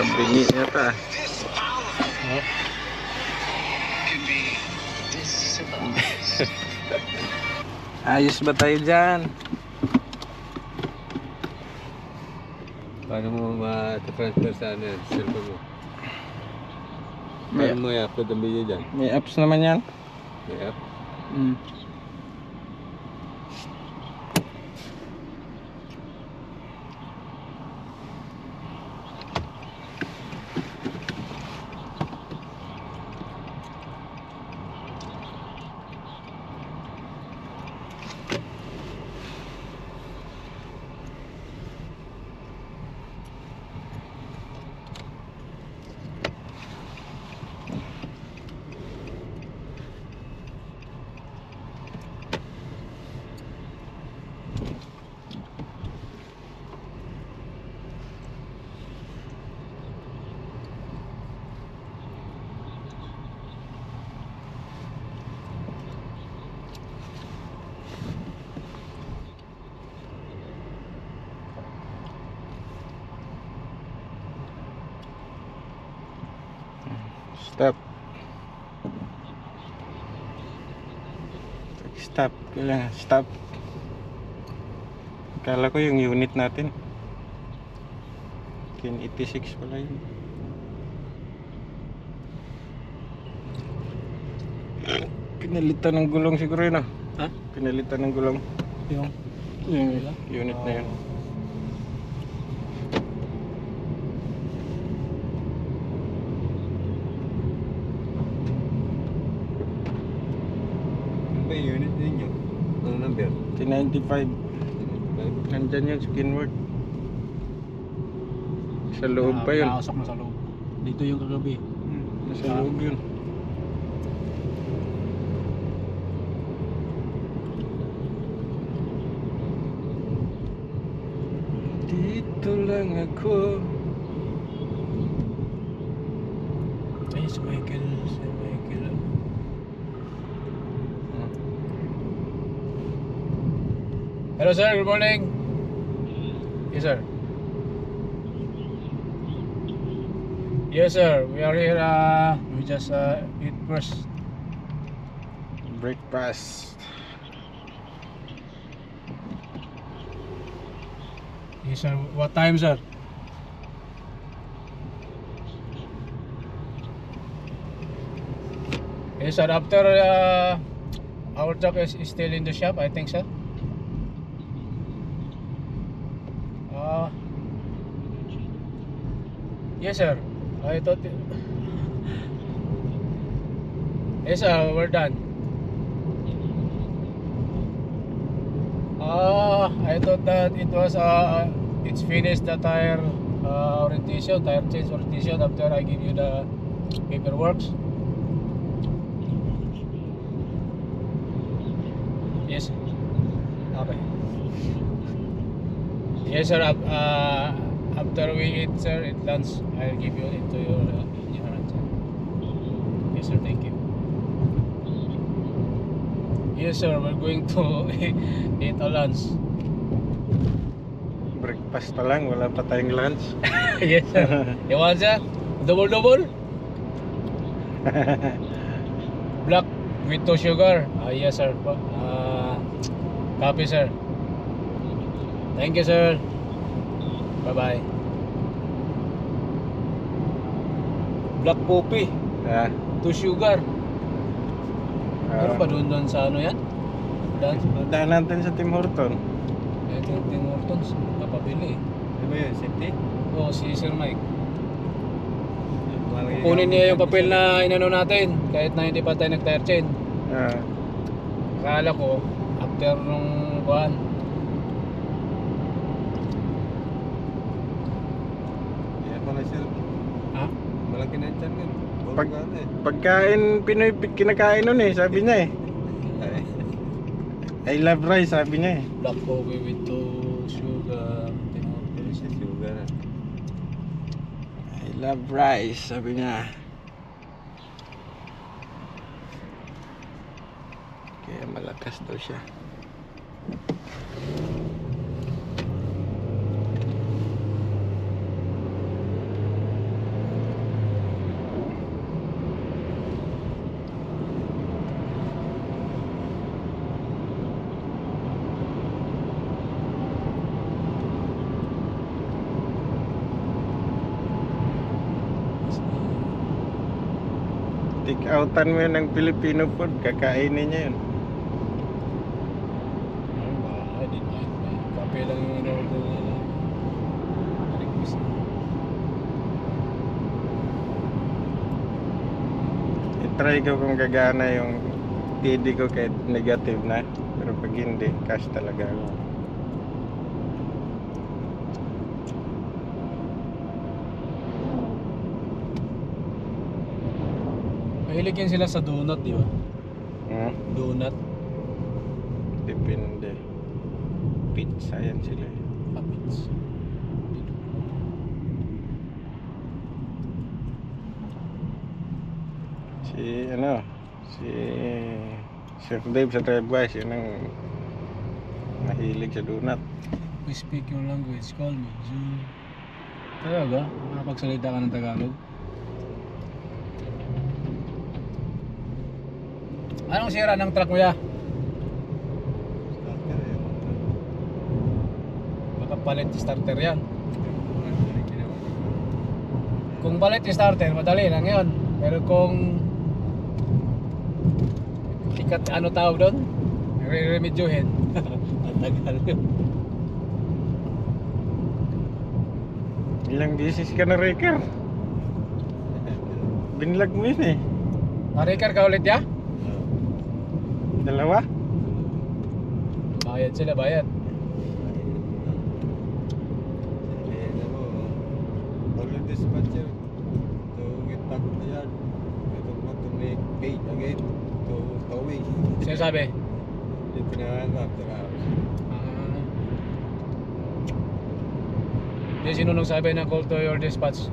Kabingi yata. This powerful can be disciplines. Ayos ba tayo dyan? Paano mo ma-transfer sa ano yan, cellphone mo? May, Paano mo i-upload ang video dyan? may apps naman yan. May app? Mm. Stop. Stop. Kailangan stop. Kala ko yung unit natin. Kin 86 pala yun. Pinalitan ng gulong siguro yun ah. Ha? Pinalitan ng gulong. Yung? Yung unit na yun. Ano ba yung unit ninyo? Ang number? T95. Nandyan yun, skinward. Sa loob pa yun. Nakasok na sa loob. Dito yung kagabi. Hmm, Nasa loob yun. Dito lang ako. Ay, Michael. Hello sir, good morning. Yes sir. Yes sir, we are here. Uh, we just uh, eat first. Breakfast. Yes sir, what time sir? Yes sir, after uh, our truck is, is still in the shop, I think sir. Yes sir, I thought Yes sir, we're done. Ah, I thought that it was uh, it's finished the tire uh, orientation, tire change orientation after I give you the paperwork. Yes. Okay. Yes, sir. af- Uh, after we eat, sir, at lunch, I'll give you into your uh, in your hand, sir. Yes, sir. Thank you. Yes, sir. We're going to eat a lunch. Breakfast pa lang, wala pa tayong lunch. yes, sir. You want, sir? Double double? Black with no sugar. Ah, yes, sir. Uh, copy, sir. Thank you, sir. Bye-bye. Black coffee. ah, To sugar. Ano ah, pa doon doon sa ano yan? Dan, daan natin sa Tim Horton. ito yung Tim Hortons. Papabili. Ano ba yun? Safety? Oo, si Sir Mike. Kunin niya yung papel na inano natin. Kahit na hindi pa tayo nag-tire chain. Ah, Akala ko, after nung kuhan, Pala sir. ha? Malaki na yung chan yun. Puro Pag- na eh. pagkain Pinoy kinakain nun eh, sabi niya eh. Ay, I love rice, sabi niya eh. Black coffee with two sugar. Puro siya sugar. I love rice, sabi niya. Kaya malakas daw siya. Take outan mo yun ng Filipino food, kakainin niya yun. Ayun, bahala din. Ay, kape lang yung in-order. Request. I-try ko kung gagana yung TD ko kahit negative na. Pero pag hindi, cash talaga ako. Mahilig yan sila sa donut, di ba? Hmm? Donut. Depende. Pizza yan sila. eh. Kapits. Si ano, si Chef Dave sa Tribewise, yun ang mahilig sa donut. We speak your language, call me. So, talaga? Makapagsalita ka ng Tagalog? Anong sira ng truck mo ya? Starter eh. Baka palit starter yan. Kung palit starter, madali lang yun. Pero kung ikat ano tawag doon? Re-remedyohin. Matagal yun. Ilang beses ka na Riker? Binlag mo yun eh. Marikar ka ulit ya? Dalawa? Bayad sila, bayad. Dispatcher, to get back to the yard, mo to make paid again, to towing. Sino sabi? Yung pinahanap, saka Ah. Di sino nung sabi ng call to your dispatch?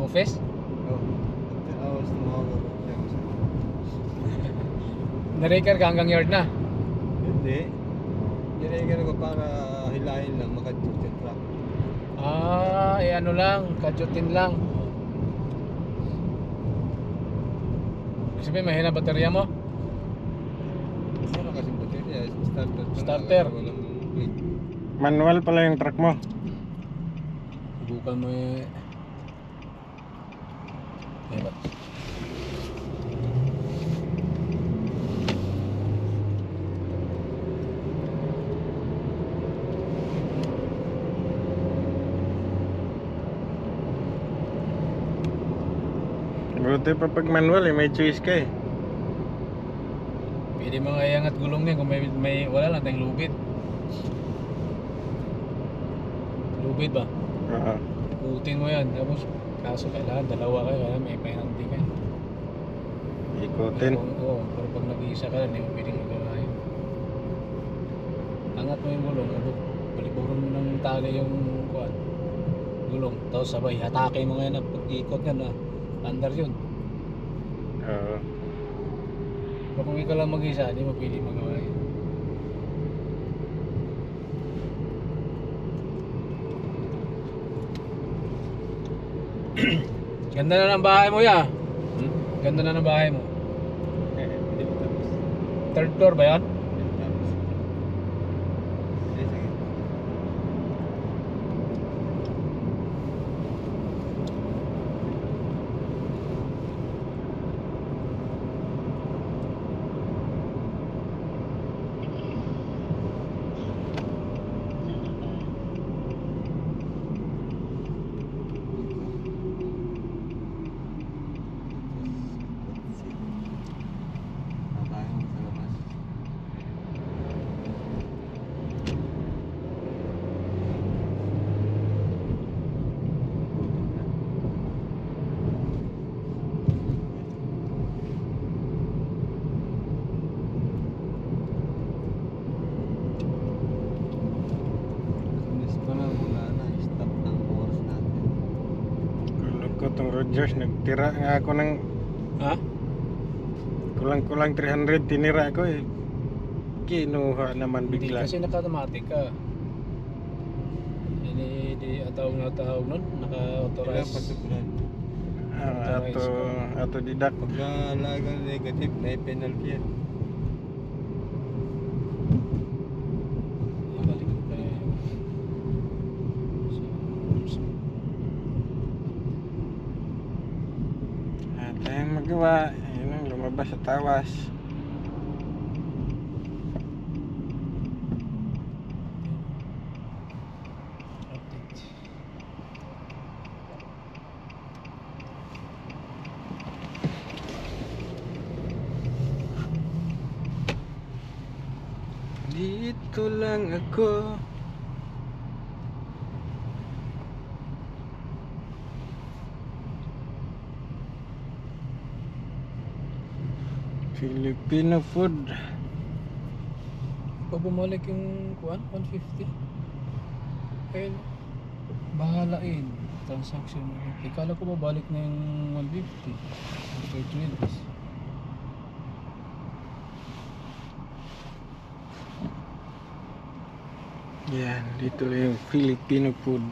Office? Oh, I was tumawag ako Narikar ka hanggang yard na. Hindi. Nilagyan ko para hilahin lang, makadjut yung truck. Ah, eh ano lang, kadyutin lang. Ibig sabihin, mahina baterya mo? Ano kasi baterya? Starter. Starter. Manual pala yung truck mo. Subukan mo eh. Eh, Buti pa pag manual eh, may choice ka eh. Pwede mo nga iangat gulong niya kung may, may wala lang tayong lubid. Lubid ba? Oo. Ikutin mo yan. Tapos, kaso kailangan dalawa kayo, kaya may penalty ka. Ikutin. Oo, pero pag nag-iisa ka lang, hindi mo pwedeng magawa yun. Angat mo yung gulong, abot, baliburon mo ng tali yung kuwan. Gulong, tapos sabay, atake mo ngayon at pag-ikot yan na under yun. Oo. Pero kung ikaw lang mag-isa, hindi mo pwede magawa yun. Ganda na ng bahay mo ya. Hmm? Ganda na ng bahay mo. Eh. Third floor ba yan? Hindi pa tapos. Eh, sige. Tayo sa labas. Miss ko na, wala na. Stop ng oras natin. Kulog ko tong Rogers, nagtira nga ako ng Ha? kulang-kulang 300, tinira ko eh. Kinuha naman Hindi bigla. kasi naka-automatic ka. Hindi, hindi atawag na tawag nun, Kailangan naka-authorize. Ah, ato, ato didak. Pag nalagang negative, may penalty yan. Balik ko pa yun. So, magawa. Ayun ang lumabas sa tawas. Dito lang ako. Filipino food. Pa bumalik yung kuan 150. Ayun. Bahalain. Transaction. Ikala ko babalik na yung 150. After 3 days. Yan, dito yung Filipino food.